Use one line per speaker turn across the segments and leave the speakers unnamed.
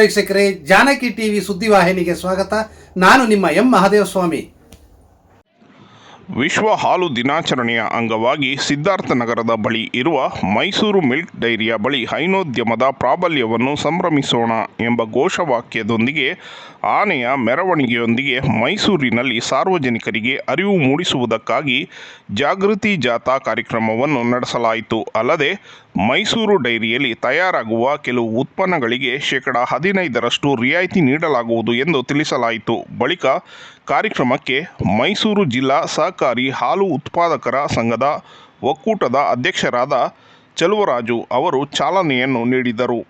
ವೀಕ್ಷಕರೇ, ಜಾನಕಿ ಟಿವಿ ಸುದ್ದಿವಾಹಿನಿಗೆ ಸ್ವಾಗತ. ನಾನು ನಿಮ್ಮ ಎಂ ಮಹಾದೇವಸ್ವಾಮಿ.
ವಿಶ್ವ ಹಾಲು ದಿನಾಚರಣೆಯ ಅಂಗವಾಗಿ ಸಿದ್ಧಾರ್ಥನಗರದ ಬಳಿ ಇರುವ ಮೈಸೂರು ಮಿಲ್ಕ್ ಡೈರಿಯ ಬಳಿ ಹೈನೋದ್ಯಮದ ಪ್ರಾಬಲ್ಯವನ್ನು ಸಂಭ್ರಮಿಸೋಣ ಎಂಬ ಘೋಷವಾಕ್ಯದೊಂದಿಗೆ ಆನೆಯ ಮೆರವಣಿಗೆಯೊಂದಿಗೆ ಮೈಸೂರಿನಲ್ಲಿ ಸಾರ್ವಜನಿಕರಿಗೆ ಅರಿವು ಮೂಡಿಸುವುದಕ್ಕಾಗಿ ಜಾಗೃತಿ ಜಾಥಾ ಕಾರ್ಯಕ್ರಮವನ್ನು ನಡೆಸಲಾಯಿತು. ಅಲ್ಲದೆ ಮೈಸೂರು ಡೈರಿಯಲ್ಲಿ ತಯಾರಾಗುವ ಕೆಲವು ಉತ್ಪನ್ನಗಳಿಗೆ ಶೇಕಡ ಹದಿನೈದರಷ್ಟು ರಿಯಾಯಿತಿ ನೀಡಲಾಗುವುದು ಎಂದು ತಿಳಿಸಲಾಯಿತು. ಬಳಿಕ ಕಾರ್ಯಕ್ರಮಕ್ಕೆ ಮೈಸೂರು ಜಿಲ್ಲಾ ಸಹಕಾರಿ ಹಾಲು ಉತ್ಪಾದಕರ ಸಂಘದ ಒಕ್ಕೂಟದ ಅಧ್ಯಕ್ಷರಾದ ಚಲುವರಾಜು ಅವರು ಚಾಲನೆಯನ್ನು ನೀಡಿದರು.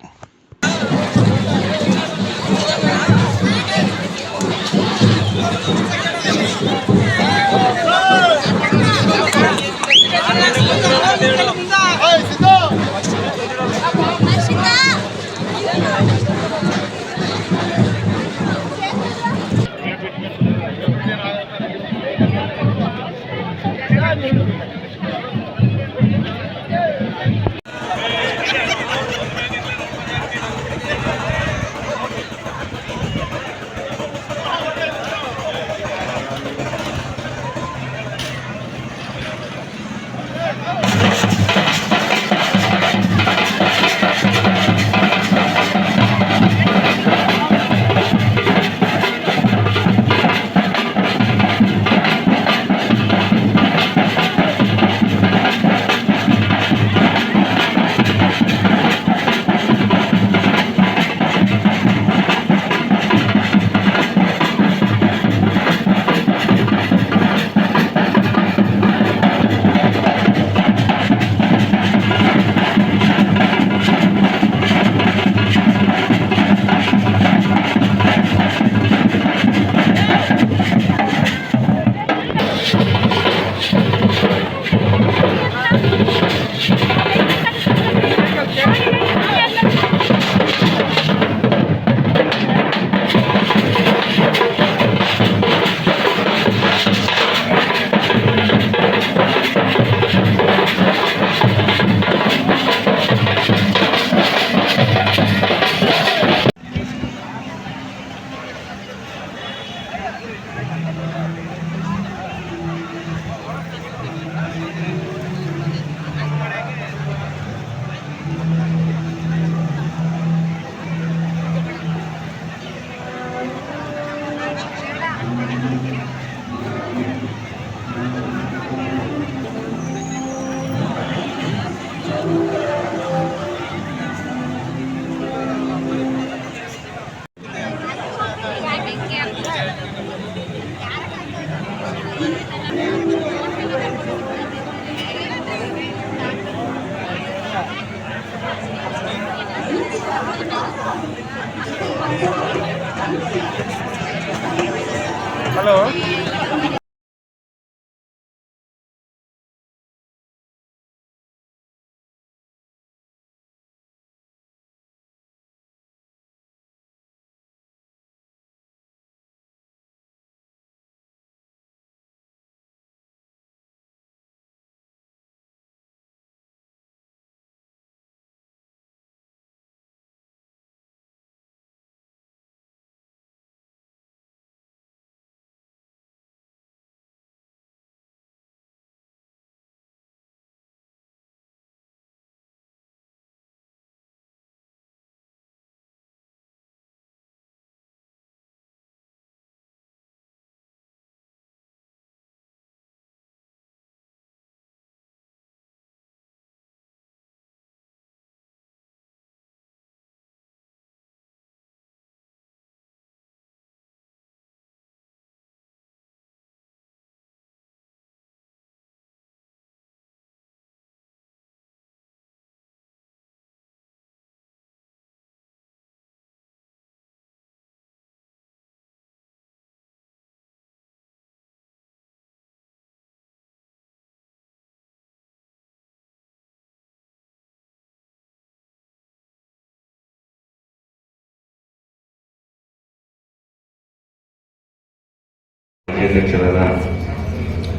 ಅಧ್ಯಕ್ಷರಾದ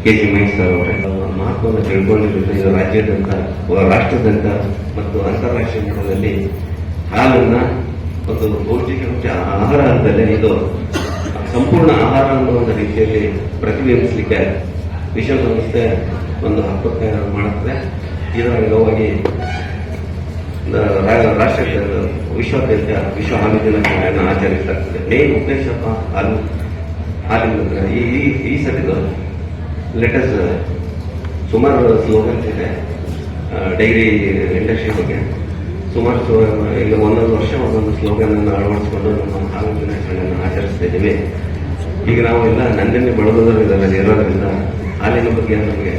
ಕೆ ಜಿ ಮಹೇಶ್ ಸರ್ ಅವರೇ ಮಹತ್ವವನ್ನು ತಿಳ್ಕೊಂಡಿದ್ದರಿಂದ ಇದು ರಾಜ್ಯಾದ್ಯಂತ ರಾಷ್ಟ್ರದಂತ ಮತ್ತು ಅಂತಾರಾಷ್ಟ್ರೀಯ ಮಟ್ಟದಲ್ಲಿ ಹಾಲನ್ನ ಒಂದು ಪೌಷ್ಟಿಕಾಂಶ ಆಹಾರ ಅಂತಲೇ ಇದು ಸಂಪೂರ್ಣ ಆಹಾರ ಅನ್ನೋ ಒಂದು ರೀತಿಯಲ್ಲಿ ಪ್ರತಿಬಿಂಬಿಸಲಿಕ್ಕೆ ವಿಶ್ವಸಂಸ್ಥೆ ಒಂದು ಹಕ್ಕುತ್ತೆ ಮಾಡುತ್ತೆ. ಇದರ ಅಂಗವಾಗಿ ರಾಷ್ಟ್ರ ವಿಶ್ವಾದ್ಯಂತ ವಿಶ್ವ ಹಾಲು ದಿನಾಚರಣೆಯನ್ನು ಆಚರಿಸಲಾಗ್ತದೆ ಮೇನ್ ಉದ್ದೇಶ ಹಾಲು ಹಾಲಿನ ಈ, ಈ- ಸತಿದು ಲೆಟಸ್ ಸುಮಾರು ಸ್ಲೋಗನ್ಸ್ ಇದೆ. ಡೈರಿ ಇಂಡಸ್ಟ್ರಿ ಬಗ್ಗೆ. ಸುಮಾರು ಈಗ ಒಂದೊಂದು ವರ್ಷ ಒಂದೊಂದು ಸ್ಲೋಗನ್ ಅನ್ನು ಅಳವಡಿಸಿಕೊಂಡು ನಮ್ಮ ಹಾಲು ದಿನಾಚರಣೆಯನ್ನು ಆಚರಿಸ್ತಾ ಇದ್ದೀವಿ. ಈಗ ನಾವು ಎಲ್ಲ ನಂದಿನಿ ಬಳಗೋದ್ರಲ್ಲಿ ಇರೋದ್ರಿಂದ ಹಾಲಿನ ಬಗ್ಗೆ ನಮಗೆ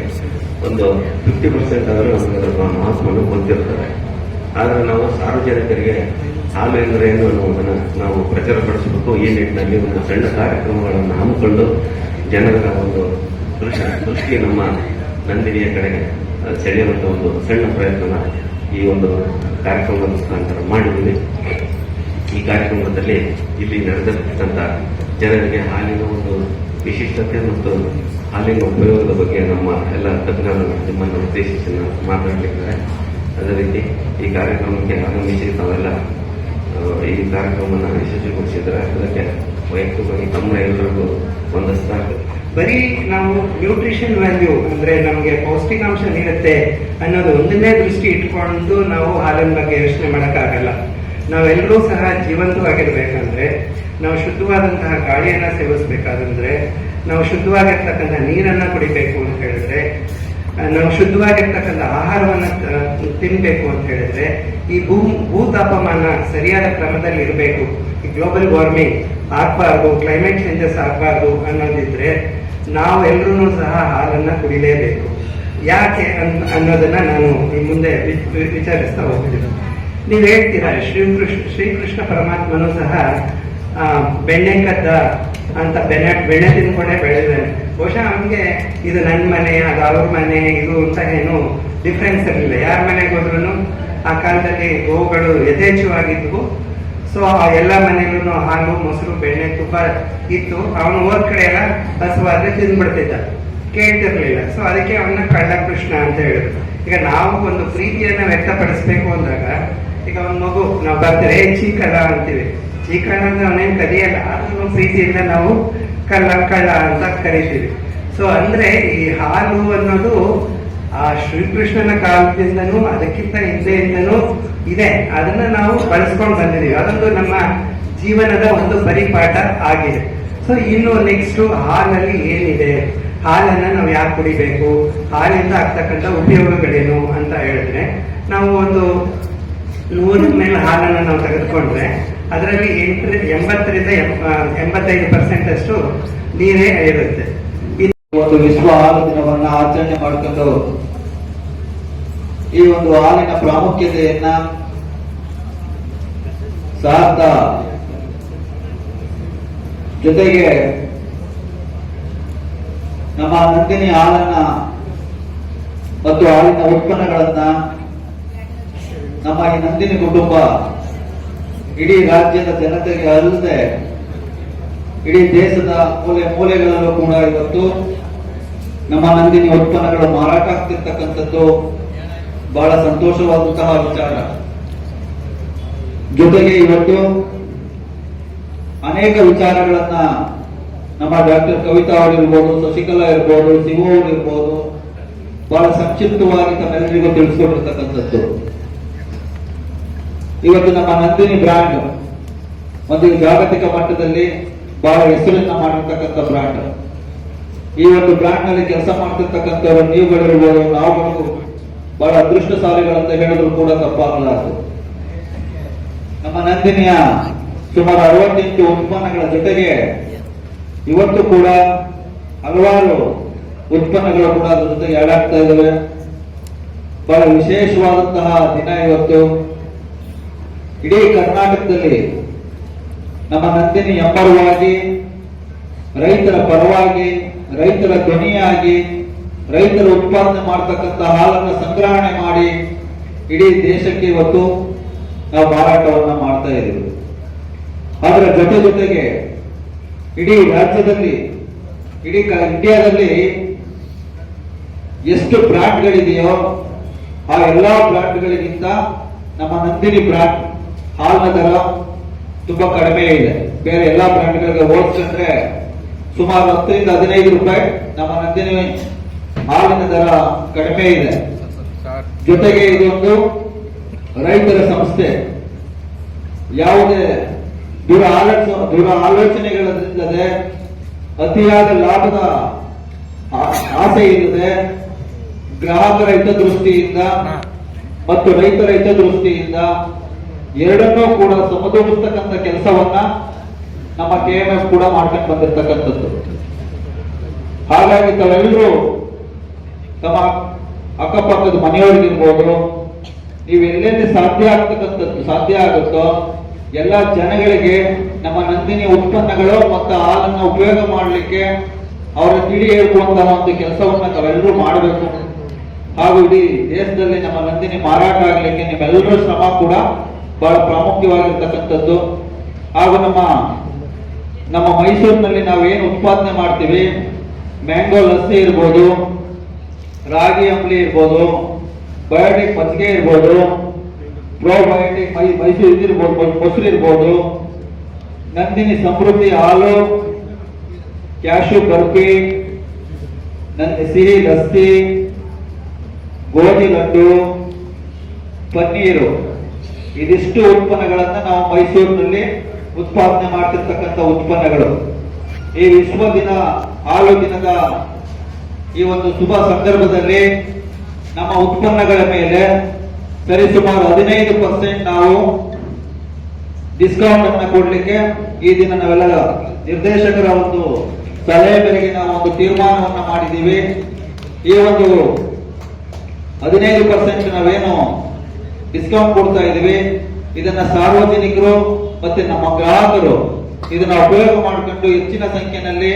ಒಂದು ಫಿಫ್ಟಿ ಪರ್ಸೆಂಟ್ ಆದರೂ ನಮಗೆ ಅದರ ಮಹತ್ವವನ್ನು ಗೊತ್ತಿರ್ತದೆ ಆದರೆ ನಾವು ಸಾರ್ವಜನಿಕರಿಗೆ ಹಾಲು ಎಂದರೆ ಏನು ಅನ್ನುವುದನ್ನು ನಾವು ಪ್ರಚಾರಪಡಿಸಬೇಕು. ಈ ನಿಟ್ಟಿನಲ್ಲಿ ಒಂದು ಸಣ್ಣ ಕಾರ್ಯಕ್ರಮಗಳನ್ನು ಹಮ್ಮಿಕೊಂಡು ಜನರ ಒಂದು ದೃಷ್ಟಿ ದೃಷ್ಟಿ ನಮ್ಮ ನಂದಿನಿಯ ಕಡೆಗೆ ಸೆಳೆಯುವಂಥ ಒಂದು ಸಣ್ಣ ಪ್ರಯತ್ನ ಈ ಒಂದು ಕಾರ್ಯಕ್ರಮದ ಮುಖಾಂತರ ಮಾಡಿದ್ದೀವಿ. ಈ ಕಾರ್ಯಕ್ರಮದಲ್ಲಿ ಇಲ್ಲಿ ನಡೆದಿರ್ತಕ್ಕಂಥ ಜನರಿಗೆ ಹಾಲಿನ ಒಂದು ವಿಶಿಷ್ಟತೆ ಮತ್ತು ಹಾಲಿನ ಉಪಯೋಗದ ಬಗ್ಗೆ ನಮ್ಮ ಎಲ್ಲ ತಜ್ಞರು ನಿಮ್ಮನ್ನು ಉದ್ದೇಶಿಸಿ ಮಾತನಾಡಲಿದ್ದಾರೆ ಅದೇ ರೀತಿ ಈ ಕಾರ್ಯಕ್ರಮಕ್ಕೆ ಆಗಮಿಸಿ ತಾವೆಲ್ಲ ಈ ಕಾರ್ಯಕ್ರಮವನ್ನು ಯಶಸ್ವಿಗೊಳಿಸಿದ್ರೆ ಅದಕ್ಕೆ ವೈಯಕ್ತಿಕವಾಗಿ ತಮ್ಮ ಎಲ್ಲರಿಗೂ ಒಂದಷ್ಟು
ಬರೀ ನಾವು ನ್ಯೂಟ್ರಿಷನ್ ವ್ಯಾಲ್ಯೂ ಅಂದ್ರೆ ನಮಗೆ ಪೌಷ್ಟಿಕಾಂಶ ನೀಡುತ್ತೆ ಅನ್ನೋದು ಒಂದನ್ನೇ ದೃಷ್ಟಿ ಇಟ್ಕೊಂಡು ನಾವು ಹಾಲಿನ ಬಗ್ಗೆ ಯೋಚನೆ ಮಾಡೋಕ್ಕಾಗಲ್ಲ. ನಾವೆಲ್ಲರೂ ಸಹ ಜೀವಂತವಾಗಿರ್ಬೇಕಂದ್ರೆ, ನಾವು ಶುದ್ಧವಾದಂತಹ ಗಾಳಿಯನ್ನ ಸೇವಿಸ್ಬೇಕಾದಂದ್ರೆ, ನಾವು ಶುದ್ಧವಾಗಿರ್ತಕ್ಕಂಥ ನೀರನ್ನ ಕುಡಿಬೇಕು ಅಂತ ಹೇಳಿದ್ರೆ ನಾವು ಶುದ್ಧವಾಗಿರ್ತಕ್ಕಂಥ ಆಹಾರವನ್ನ ತ- ತಿನ್ಬೇಕು ಅಂತ ಹೇಳಿದ್ರೆ ಈ ಭೂ ಭೂ ತಾಪಮಾನ ಸರಿಯಾದ ಕ್ರಮದಲ್ಲಿ ಇರಬೇಕು. ಈ ಗ್ಲೋಬಲ್ ವಾರ್ಮಿಂಗ್ ಆಗ್ಬಾರ್ದು ಕ್ಲೈಮೇಟ್ ಚೇಂಜಸ್ ಆಗ್ಬಾರ್ದು ಅನ್ನೋದಿದ್ರೆ ನಾವೆಲ್ಲರೂ ಸಹ ಹಾಲನ್ನ ಕುಡಿಲೇಬೇಕು. ಯಾಕೆ ಅನ್- ಅನ್ನೋದನ್ನ ನಾನು ಈ ಮುಂದೆ ವಿಚಾರಿಸ್ತಾ ಹೋಗ್ತೀನಿ ನೀವು ಹೇಳ್ತೀರಾ ಶ್ರೀಕೃಷ್ಣ ಶ್ರೀಕೃಷ್ಣ ಪರಮಾತ್ಮನು ಸಹ ಬೆಣ್ಣೆ ಕದ್ದ ಅಂತ ಬೆಣ್ಣೆ ಬೆಣ್ಣೆ ತಿನ್ಕೊಂಡೇ ಬೆಳೆದಿದ್ದಾನೆ ಬಹುಶಃ ನಮ್ಗೆ ಇದು ನನ್ನ ಮನೆ ಅದು ಅವ್ರ ಮನೆ ಇದು ಅಂತ ಏನು ಡಿಫ್ರೆನ್ಸ್ ಇರಲಿಲ್ಲ. ಯಾರ ಮನೆಗೆ ಹೋದ್ರು ಆ ಕಾಲದಲ್ಲಿ ಗೋವುಗಳು ಯಥೇಚ್ಛವಾಗಿದ್ವು. ಸೊ ಆ ಎಲ್ಲ ಮನೆಯಲ್ಲೂ ಹಾಲು ಮೊಸರು ಬೆಣ್ಣೆ ತುಪ್ಪ ಇತ್ತು. ಅವನು ಹೋದ ಕಡೆ ಎಲ್ಲ ಹಸುವಾದ್ರೆ ತಿಂದ್ಬಿಡ್ತಿದ್ದ. ಕೇಳ್ತಿರ್ಲಿಲ್ಲ. ಸೊ ಅದಕ್ಕೆ ಅವನ್ನ ಕಳ್ಳ ಕೃಷ್ಣ ಅಂತ ಹೇಳಿದ್ರು. ಈಗ ನಾವು ಒಂದು ಪ್ರೀತಿಯನ್ನ ವ್ಯಕ್ತಪಡಿಸ್ಬೇಕು ಅಂದಾಗ ಈಗ ಒಂದು ಮಗು ನಾವು ಬರ್ತಾರೆ "ಏ, ಚೀಕಲ್ಲ ಅಂತೀವಿ. ಚೀಕಲ್ಲ ಅಂದ್ರೆ ಅವನೇನ್ ಕದಿಯಲ್ಲ. ಆದ್ರೂ ಪ್ರೀತಿಯಿಂದ ನಾವು ಕಳ್ಳ ಕಳ್ಳ ಅಂತ ಕರಿತೀವಿ. ಸೊ ಅಂದ್ರೆ ಈ ಹಾಲು ಅನ್ನೋದು, ಆ ಶ್ರೀಕೃಷ್ಣನ ಕಾಲದಿಂದನೂ, ಅದಕ್ಕಿಂತ ಹಿಂದೆಯಿಂದನೂ ಇದೆ. ಅದನ್ನ ನಾವು ಬಳಸ್ಕೊಂಡು ಬಂದಿದೀವಿ. ಅದೊಂದು ನಮ್ಮ ಜೀವನದ ಒಂದು ಪರಿಪಾಠ ಆಗಿದೆ. ಸೊ ಇನ್ನು ನೆಕ್ಸ್ಟ್ ಹಾಲಲ್ಲಿ ಏನಿದೆ? ಹಾಲನ್ನ ನಾವು ಯಾಕೆ ಕುಡಿಬೇಕು? ಹಾಲಿಂದ ಆಗ್ತಕ್ಕಂಥ ಉಪಯೋಗಗಳೇನು ಅಂತ ಹೇಳಿದ್ರೆ, ನಾವು ಒಂದು ನೂರ ಮೇಲೆ ಹಾಲನ್ನ ನಾವು ತೆಗೆದುಕೊಂಡ್ರೆ ಅದರಲ್ಲಿ ಎಂಟು ಎಂಬತ್ತರಿಂದ ಎಂಬ- ಎಂಬತ್ತೈದು ಪರ್ಸೆಂಟ್ ಅಷ್ಟು ನೀರೇ ಇರುತ್ತೆ.
ಒಂದು ವಿಶ್ವ ಹಾಲು ದಿನವನ್ನ ಆಚರಣೆ ಮಾಡಿಕೊಂಡು ಈ ಒಂದು ಹಾಲಿನ ಪ್ರಾಮುಖ್ಯತೆಯನ್ನ ಸಾರ್ಥ ಜೊತೆಗೆ ನಮ್ಮ ನಂದಿನಿ ಹಾಲನ್ನ ಮತ್ತು ಹಾಲಿನ ಉತ್ಪನ್ನಗಳನ್ನ ನಮ್ಮ ಈ ನಂದಿನಿ ಕುಟುಂಬ ಇಡೀ ರಾಜ್ಯದ ಜನತೆಗೆ ಅಲ್ಲದೆ ಇಡೀ ದೇಶದ ಮೂಲೆ ಮೂಲೆಗಳಲ್ಲೂ ಕೂಡ ಇವತ್ತು ನಮ್ಮ ನಂದಿನಿ ಉತ್ಪನ್ನಗಳು ಮಾರಾಟ ಆಗ್ತಿರ್ತಕ್ಕಂಥದ್ದು ಬಹಳ ಸಂತೋಷವಾದಂತಹ ವಿಚಾರ. ಜೊತೆಗೆ ಇವತ್ತು ಅನೇಕ ವಿಚಾರಗಳನ್ನ ನಮ್ಮ ಡಾಕ್ಟರ್ ಕವಿತಾ ಅವರು ಇರ್ಬೋದು ಶಶಿಕಲಾ ಇರ್ಬೋದು ಅವರು ಇರ್ಬೋದು, ಬಹಳ ಸಂಕ್ಷಿಪ್ತವಾಗಿ ತಮ್ಮೆಲ್ಲರಿಗೂ ತಿಳಿಸ್ಕೊಟ್ಟಿರ್ತಕ್ಕಂಥದ್ದು. ಇವತ್ತು ನಮ್ಮ ನಂದಿನಿ ಬ್ರ್ಯಾಂಡ್ ಒಂದು ಜಾಗತಿಕ ಮಟ್ಟದಲ್ಲಿ ಬಹಳ ಹೆಸರನ್ನ ಮಾಡಿರ್ತಕ್ಕಂಥ ಬ್ರ್ಯಾಂಡ್ ಈ ಒಂದು ಬ್ರ್ಯಾಂಡ್ನಲ್ಲಿ ಕೆಲಸ ಮಾಡ್ತಿರ್ತಕ್ಕಂಥವ್ರು ನೀವುಗಳಿರ್ಬೋದು ನಾವುಗಳು ಬಹಳ ಅದೃಷ್ಟಶಾಲಿಗಳಂತ ಹೇಳಿದ್ರು ಕೂಡ ತಪ್ಪಾಗಲಾರದು ನಮ್ಮ ನಂದಿನಿಯ ಸುಮಾರು ಅರವತ್ತೆಂಟು ಉತ್ಪನ್ನಗಳ ಜೊತೆಗೆ ಇವತ್ತು ಕೂಡ ಹಲವಾರು ಉತ್ಪನ್ನಗಳು ಕೂಡ ಅದರ ಜೊತೆಗೆ ಎರಡಾಗ್ತಾ ಇದ್ದಾವೆ ಬಹಳ ವಿಶೇಷವಾದಂತಹ ದಿನ ಇವತ್ತು. ಇಡೀ ಕರ್ನಾಟಕದಲ್ಲಿ ನಮ್ಮ ನಂದಿನಿ ಎಂಬರವಾಗಿ ರೈತರ ಪರವಾಗಿ, ರೈತರ ಧ್ವನಿಯಾಗಿ, ರೈತರು ಉತ್ಪಾದನೆ ಮಾಡತಕ್ಕಂಥ ಹಾಲನ್ನು ಸಂಗ್ರಹಣೆ ಮಾಡಿ ಇಡೀ ದೇಶಕ್ಕೆ ಇವತ್ತು ನಾವು ಮಾರಾಟವನ್ನು ಮಾಡ್ತಾ ಇದ್ದೀವಿ. ಅದರ ಜೊತೆ ಜೊತೆಗೆ ಇಡೀ ರಾಜ್ಯದಲ್ಲಿ, ಇಡೀ ಇಂಡಿಯಾದಲ್ಲಿ ಎಷ್ಟು ಬ್ರ್ಯಾಂಡ್ಗಳಿದೆಯೋ ಆ ಎಲ್ಲಾ ಬ್ರ್ಯಾಂಡ್ಗಳಿಗಿಂತ ನಮ್ಮ ನಂದಿನಿ ಬ್ರ್ಯಾಂಡ್ ಹಾಲಿನ ದರ ತುಂಬಾ ಕಡಿಮೆ ಇದೆ. ಬೇರೆ ಎಲ್ಲಾ ಬ್ರ್ಯಾಂಡ್ಗಳಿಗೆ ಹೋಲಿಸಿದ್ರೆ ಸುಮಾರು ಹತ್ತರಿಂದ ಹದಿನೈದು ರೂಪಾಯಿ. ನಮ್ಮ ನಂದಿನಿ ಹಾಲಿನ ದರ ಕಡಿಮೆ ಇದೆ. ಜೊತೆಗೆ ಇದೊಂದು ರೈತರ ಸಂಸ್ಥೆ. ಯಾವುದೇ ದೂರ ಆಲೋಚ ದೂರ ಆಲೋಚನೆಗಳಿಲ್ಲದೆ ಅತಿಯಾದ ಲಾಭದ ಆಸೆ ಇಲ್ಲದೆ ಗ್ರಾಹಕರ ಹಿತದೃಷ್ಟಿಯಿಂದ ಮತ್ತು ರೈತರ ಹಿತದೃಷ್ಟಿಯಿಂದ ಎರಡನ್ನೂ ಕೂಡ ಸಮತೋಲಿಸ್ತಕ್ಕಂಥ ಕೆಲಸವನ್ನ ನಮ್ಮ ಕೆ ಎಂ ಎಫ್ ಕೂಡ ಮಾಡ್ಕೊಂಡು ಬಂದಿರತಕ್ಕಂಥದ್ದು. ಹಾಗಾಗಿ ತಾವೆಲ್ಲರೂ ತಮ್ಮ ಅಕ್ಕಪಕ್ಕದ ಮನೆಯವರಿಗಿರ್ಬೋದು ನೀವು ಎಲ್ಲೆಲ್ಲಿ ಸಾಧ್ಯ ಆಗ್ತಕ್ಕಂಥದ್ದು ಸಾಧ್ಯ ಆಗುತ್ತೋ, ಎಲ್ಲ ಜನಗಳಿಗೆ ನಮ್ಮ ನಂದಿನಿ ಉತ್ಪನ್ನಗಳು ಮತ್ತು ಹಾಲನ್ನು ಉಪಯೋಗ ಮಾಡಲಿಕ್ಕೆ ಅವರ ತಿಳಿ ಹೇಳುವಂತಹ ಒಂದು ಕೆಲಸವನ್ನ ತಾವೆಲ್ಲರೂ ಮಾಡಬೇಕು. ಹಾಗೂ ಇಡೀ ದೇಶದಲ್ಲಿ ನಮ್ಮ ನಂದಿನಿ ಮಾರಾಟ ಆಗಲಿಕ್ಕೆ ನಿಮ್ಮೆಲ್ಲರೂ ಶ್ರಮ ಕೂಡ ಬಹಳ ಪ್ರಾಮುಖ್ಯವಾಗಿರ್ತಕ್ಕಂಥದ್ದು. ಹಾಗೂ ನಮ್ಮ ನಮ್ಮ ಮೈಸೂರಿನಲ್ಲಿ ನಾವೇನು ಉತ್ಪಾದನೆ ಮಾಡ್ತೀವಿ? ಮ್ಯಾಂಗೋ ಲಸ್ಸಿ ಇರ್ಬೋದು, ರಾಗಿ ಅಂಬ್ಲಿ ಇರ್ಬೋದು, ಬಯೋಟಿಕ್ ಮಜ್ಜಿಗೆ ಇರ್ಬೋದು, ಪ್ರೋಬಯೋಟಿಕ್ ಮೈ, ಮೈಸೂರು ಇದಿರ್ಬೋದು ಮೊಸ್- ಮೊಸರು ಇರ್ಬೋದು, ನಂದಿನಿ ಸಮೃದ್ಧಿ ಹಾಲು ಕ್ಯಾಶು ಬರ್ಫಿ ನಂದಿ ಸಿಹಿ ಲಸ್ಸಿ, ಗೋಧಿ ಲಡ್ಡು, ಪನ್ನೀರು. ಇದಿಷ್ಟು ಉತ್ಪನ್ನಗಳನ್ನ ನಾವು ಮೈಸೂರಿನಲ್ಲಿ ಉತ್ಪಾದನೆ ಮಾಡ್ತಿರ್ತಕ್ಕಂಥ ಉತ್ಪನ್ನಗಳು. ಈ ವಿಶ್ವ ದಿನ ಹಾಲು ದಿನದ ಈ ಒಂದು ಶುಭ ಸಂದರ್ಭದಲ್ಲಿ ನಮ್ಮ ಉತ್ಪನ್ನಗಳ ಮೇಲೆ ಸರಿಸುಮಾರು ಹದಿನೈದು ಪರ್ಸೆಂಟ್ ನಾವು ಡಿಸ್ಕೌಂಟ್ ಅನ್ನ ಕೊಡ್ಲಿಕ್ಕೆ ಈ ದಿನ ನಾವೆಲ್ಲ ನಿರ್ದೇಶಕರ ಒಂದು ಸಲಹೆ ಮೇರೆಗೆ ನಾವು ಒಂದು ತೀರ್ಮಾನವನ್ನ ಮಾಡಿದ್ದೀವಿ. ಈ ಒಂದು ಹದಿನೈದು ಪರ್ಸೆಂಟ್ ನಾವೇನು ಡಿಸ್ಕೌಂಟ್ ಕೊಡ್ತಾ ಇದೀವಿ ಇದನ್ನ ಸಾರ್ವಜನಿಕರು ಮತ್ತೆ ನಮ್ಮ ಗ್ರಾಹಕರು ಇದನ್ನ ಉಪಯೋಗ ಮಾಡಿಕೊಂಡು ಹೆಚ್ಚಿನ ಸಂಖ್ಯೆಯಲ್ಲಿ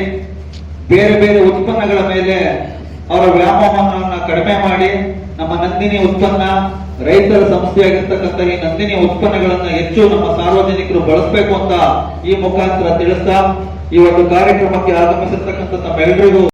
ಬೇರೆ ಬೇರೆ ಉತ್ಪನ್ನಗಳ ಮೇಲೆ ಅವರ ವ್ಯಾಮೋಹವನ್ನು ಕಡಿಮೆ ಮಾಡಿ ನಮ್ಮ ನಂದಿನಿ ಉತ್ಪನ್ನ, ರೈತರ ಸಂಸ್ಥೆಯಾಗಿರ್ತಕ್ಕಂಥ ಈ ನಂದಿನಿ ಉತ್ಪನ್ನಗಳನ್ನ ಹೆಚ್ಚು ನಮ್ಮ ಸಾರ್ವಜನಿಕರು ಬಳಸಬೇಕು ಅಂತ ಈ ಮುಖಾಂತರ ತಿಳಿಸ್ತಾ ಈ ಒಂದು ಕಾರ್ಯಕ್ರಮಕ್ಕೆ ಆಗಮಿಸಿರ್ತಕ್ಕಂಥ ತಮ್ಮೆಲ್ಲರಿಗೂ